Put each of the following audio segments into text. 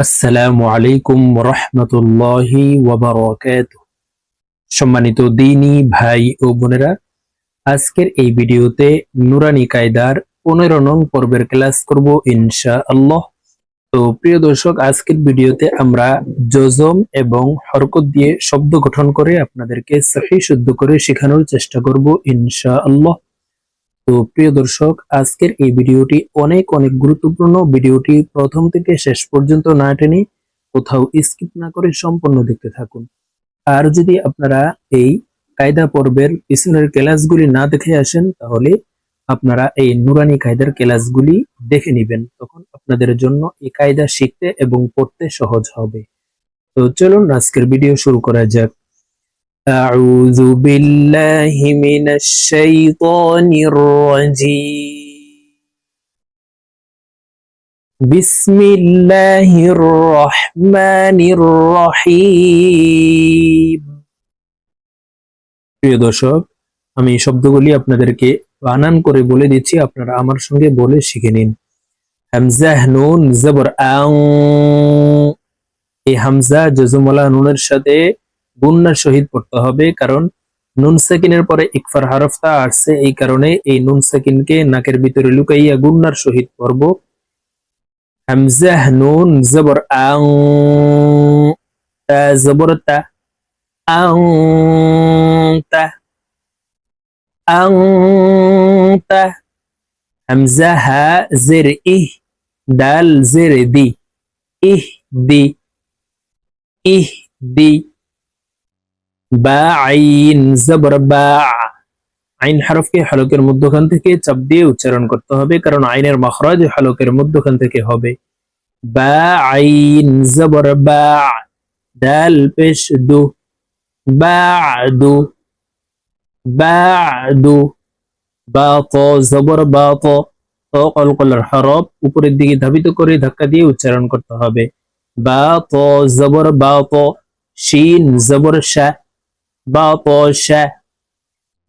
আসসালামু আলাইকুম রহমতুল্লাহি সম্মানিত দিনী ভাই ও বোনেরা, আজকের এই ভিডিওতে নুরানি কায়দার পনেরো নং পর্বের ক্লাস করব ইনশা আল্লাহ তো প্রিয় দর্শক, আজকের ভিডিওতে আমরা জজম এবং হরকত দিয়ে শব্দ গঠন করে আপনাদেরকে সহি শুদ্ধ করে শেখানোর চেষ্টা করব ইনশা আল্লাহ তো প্রিয় দর্শক, আজকের এই ভিডিওটি অনেক অনেক গুরুত্বপূর্ণ। ভিডিওটি প্রথম থেকে শেষ পর্যন্ত না টেনে কোথাও স্কিপ না করে সম্পূর্ণ দেখতে থাকুন। আর যদি আপনারা এই কায়দা পর্বের পিছনের ক্লাসগুলি না দেখে আসেন, তাহলে আপনারা এই নুরানি কায়দার ক্লাসগুলি দেখে নেবেন। তখন আপনাদের জন্য এই কায়দা শিখতে এবং পড়তে সহজ হবে। তো চলুন, আজকের ভিডিও শুরু করা যাক। أعوذ بالله من الشيطان الرجيم بسم الله الرحمن الرحيم প্রিয় দর্শক আমি এই শব্দগুলি আপনাদেরকে বানান করে বলে দিচ্ছি আপনারা আমার সঙ্গে বলে শিখে নিন হামজাহ নুন জবর আং এই হামজা জজমলা নুনের সাথে গুন্নার সহিত পড়তে হবে, কারণ নুন সেকিনের পরে ইকফার হারফতা আসছে, এই কারণে এই নুন সেকিনকে নাকের ভিতরে লুকাইয়া গুন্নার সহিত পড়ব। হামজাহ নুন জবর আং আং ইহ জের দি, ইহ দি ইহ দি। বা আইন জবর বা। আইন হারফকে হলকের মধ্যখান থেকে চাপ দিয়ে উচ্চারণ করতে হবে, কারণ আইনের মখরাজ হলকের মধ্যখান থেকে হবে। বা আইন জবর বা। পেশ, দু। বা দু বা দু বা জবর বা ত কলকলার হরফ উপরের দিকে ধাবিত করে ধাক্কা দিয়ে উচ্চারণ করতে হবে। বা ত জবর বা ত শিন, জবর শাহ بطش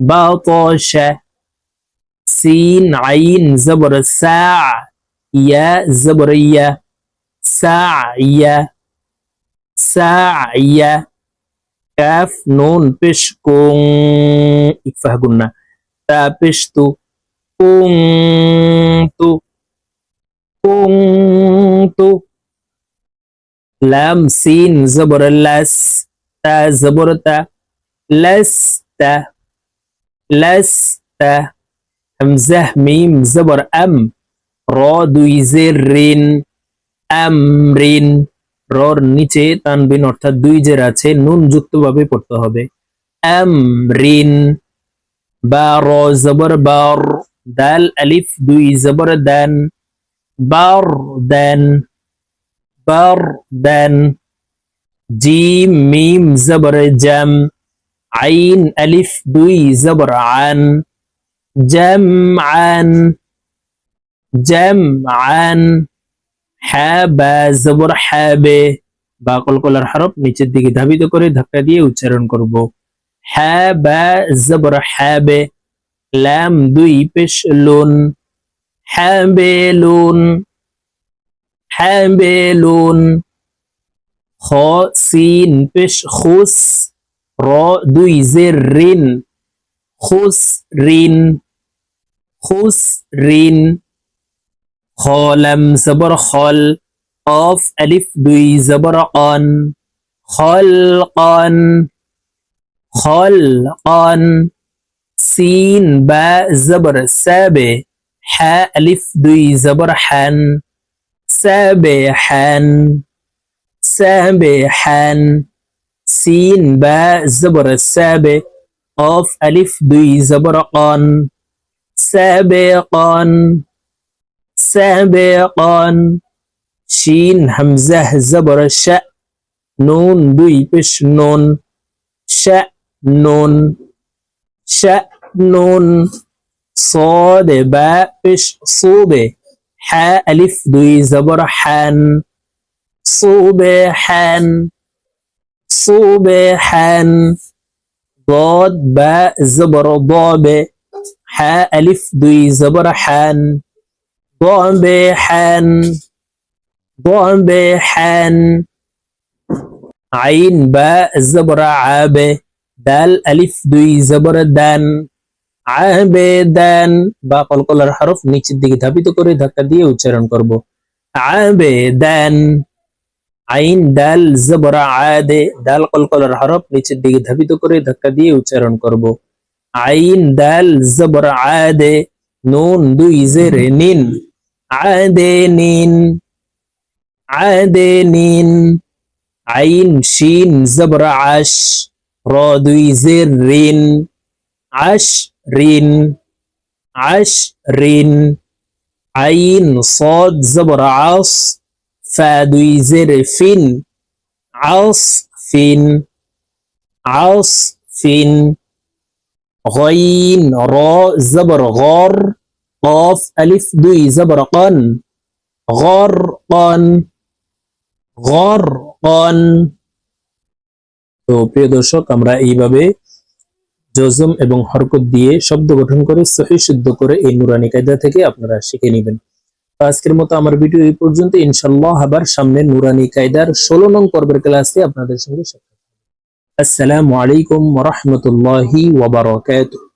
بطش سين عين زبر ساع يا زبر يا سعي سعي كاف نون بش كون يفهمنا تا بشتو كنت كنت لام سين زبر لس تا زبر تا لست لست همزة ميم زبر أم را দুই জেরিন আমরিন রর নিচে তানবিন অর্থাৎ দুই জের আছে নুন যুক্ত ভাবে পড়তে হবে আমরিন বা র জবর বার দাল আলিফ দুই জবর দান বার দান বার দান জিম মিম জবর জাম আইন আলিফ দুই জবর আন জ্যাম আন জ্যাম আন হ্যাবা জবর হ্যাবে বা কলকলার হরফ নিচের দিকে ধাবিত করে ধাক্কা দিয়ে উচ্চারণ করব। হ্যাবা জবর হ্যাবে ল্যাম দুই পেশ লোন হ্যাবে লোন হ্যাবে লোন খ সিন পেশ খুস র দুই জের রিন খুস রিন খুস রিন খলাম জবর খল অফ আলিফ দুই জবর অন খল অন খল অন সিন বা জবর সাবে হা আলিফ দুই জবর হান সাবে হান সাবে হান سين باء زبر السابع قاف ألف دوي زبر قان. سابقا سابقا شين همزة زبر شاء نون دوي بش نون. شاء نون. شاء نون. صاد باء بش صوبة حاء ألف دوي زبر حان. صوبحان صبحا ضاد باء زبر ضاب حاء ألف دوي زبر حان ضبحا ضبحا عين باء زبر عاب দাল আলিফ দুই জবর দান আবেদান বা কলকলার হরফ নিচের দিকে ধাবিত করে ধাক্কা দিয়ে উচ্চারণ করব আবেদান আইন ডাল জবরা আয়াদে ডাল কলকলার হরফ, নিচের দিকে ধাবিত করে ধাক্কা দিয়ে উচ্চারণ করব। আইন ডাল জবরা আয়াদে নুন, দুই জেরে, নিন। আয়াদে নিন। আয়াদে নিন। আইন, শিন, জবরা, আশ, র, দুই জের, রিন। আশ রিন। আশ, রিন। আইন, সদ, জবরা, আস فا দুই জের ফিন عاص ফিন عاص ফিন غين را زبر غار قاف ألف দুই زبر قن غرقن غرقن তো প্রিয় দর্শক আমরা এইভাবে জজম এবং হরকত দিয়ে শব্দ গঠন করে সহি শুদ্ধ করে এই নুরানি কায়দা থেকে আপনারা শিখে নেবেন তো আজকের মতো আমার ভিডিও এই পর্যন্ত। ইনশাল্লাহ আবার সামনে নুরানি কায়দার ষোলো নং পর্বের ক্লাসে আপনাদের সঙ্গে সাক্ষাৎ আসসালামু আলাইকুম ওয়া রাহমাতুল্লাহি ওয়া বারাকাতুহু।